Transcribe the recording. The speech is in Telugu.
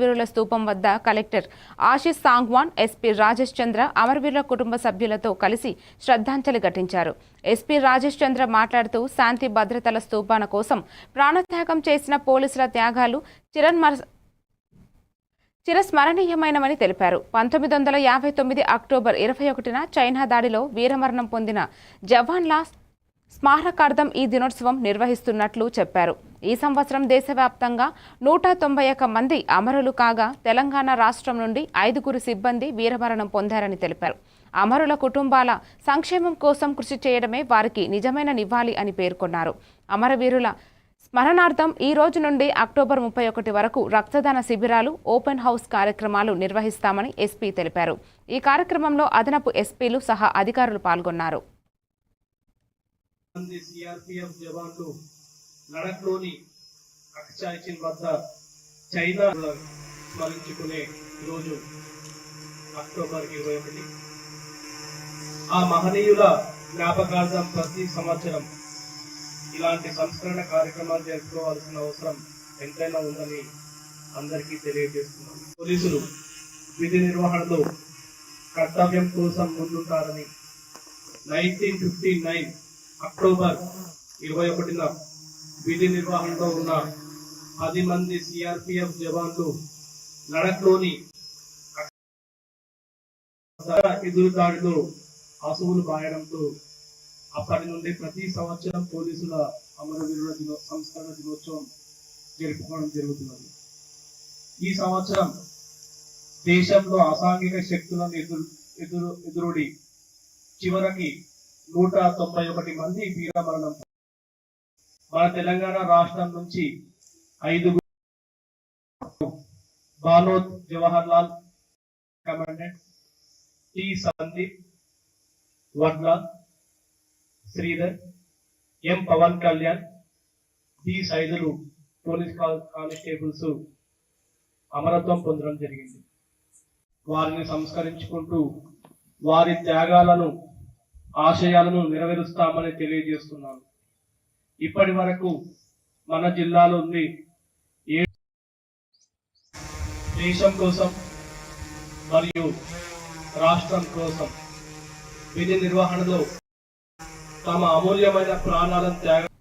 వీరుల స్తూపం వద్ద కలెక్టర్ ఆశిష్ సాంగ్వాన్ ఎస్పీ రాజేష్ చంద్ర అమరవీరుల కుటుంబ సభ్యులతో కలిసి శ్రద్ధాంజలి ఘటించారు. ఎస్పీ రాజేష్ చంద్ర మాట్లాడుతూ శాంతి భద్రతల స్తూపాన కోసం ప్రాణత్యాగం చేసిన పోలీసుల త్యాగాలు చిరన్మర చిరస్మరణీయమైనవని తెలిపారు. పంతొమ్మిది వందల యాభై తొమ్మిది అక్టోబర్ ఇరవై ఒకటిన చైనా దాడిలో వీరమరణం పొందిన జవాన్లా స్మారకార్థం ఈ దినోత్సవం నిర్వహిస్తున్నట్లు చెప్పారు. ఈ సంవత్సరం దేశవ్యాప్తంగా నూట తొంభై ఒక్క మంది అమరులు కాగా తెలంగాణ రాష్ట్రం నుండి ఐదుగురు సిబ్బంది వీరమరణం పొందారని తెలిపారు. అమరుల కుటుంబాల సంక్షేమం కోసం కృషి చేయడమే వారికి నిజమైన నివ్వాలి అని పేర్కొన్నారు. అమరవీరుల స్మరణార్థం ఈ రోజు నుండి అక్టోబర్ ముప్పై ఒకటి వరకు రక్తదాన శిబిరాలు ఓపెన్ హౌస్ కార్యక్రమాలు నిర్వహిస్తామని ఎస్పీ తెలిపారు. ఈ కార్యక్రమంలో అదనపు ఎస్పీలు సహా అధికారులు పాల్గొన్నారు. మంది సిఆర్పిఎఫ్ జవాన్లు లడఖ్లోని అక్చాయిచిన్ వద్ద చైనా స్మరించుకునే రోజు అక్టోబర్ ఇరవై ఒకటి. ఆ మహనీయుల జ్ఞాపకార్థం ప్రతి సంవత్సరం ఇలాంటి సంస్కరణ కార్యక్రమాలు జరుపుకోవాల్సిన అవసరం ఎంతైనా ఉందని అందరికీ తెలియజేస్తున్నాం పోలీసులు విధి నిర్వహణలో కర్తవ్యం కోసం ముందుంటారని నైన్టీన్ ఫిఫ్టీ నైన్ అక్టోబర్ ఇరవై ఒకటిన విధి నిర్వహణలో ఉన్న పది మంది సిఆర్పిఎఫ్ జవాన్లు లడఖ్లోని ఎదురు దాడిలో అసువులు బాయడంతో అప్పటి నుండి ప్రతి సంవత్సరం పోలీసుల అమరవీరుల దినో సంస్కరణ దినోత్సవం జరుపుకోవడం జరుగుతున్నది. ఈ సంవత్సరం దేశంలో అసాంఘిక శక్తులను ఎదురు ఎదురు ఎదురుడి చివరికి నూట తొంభై ఒకటి మంది వీరమరణం మన తెలంగాణ రాష్ట్రం నుంచి ఐదుగురు Banoth Jawahar Lal commandant T Sandeep Vadla Sridhar M Pawan Kalyan D Saidulu police constables అమరత్వం పొందడం జరిగింది. వారిని సంస్కరించుకుంటూ వారి త్యాగాలను ఆశయాలను నెరవేరుస్తామని తెలియజేస్తున్నాను. ఇప్పటి వరకు మన జిల్లాలో ఉంది ఏ దేశం కోసం మరియు రాష్ట్రం కోసం విధి నిర్వహణలో తమ అమూల్యమైన ప్రాణాలను త్యాగం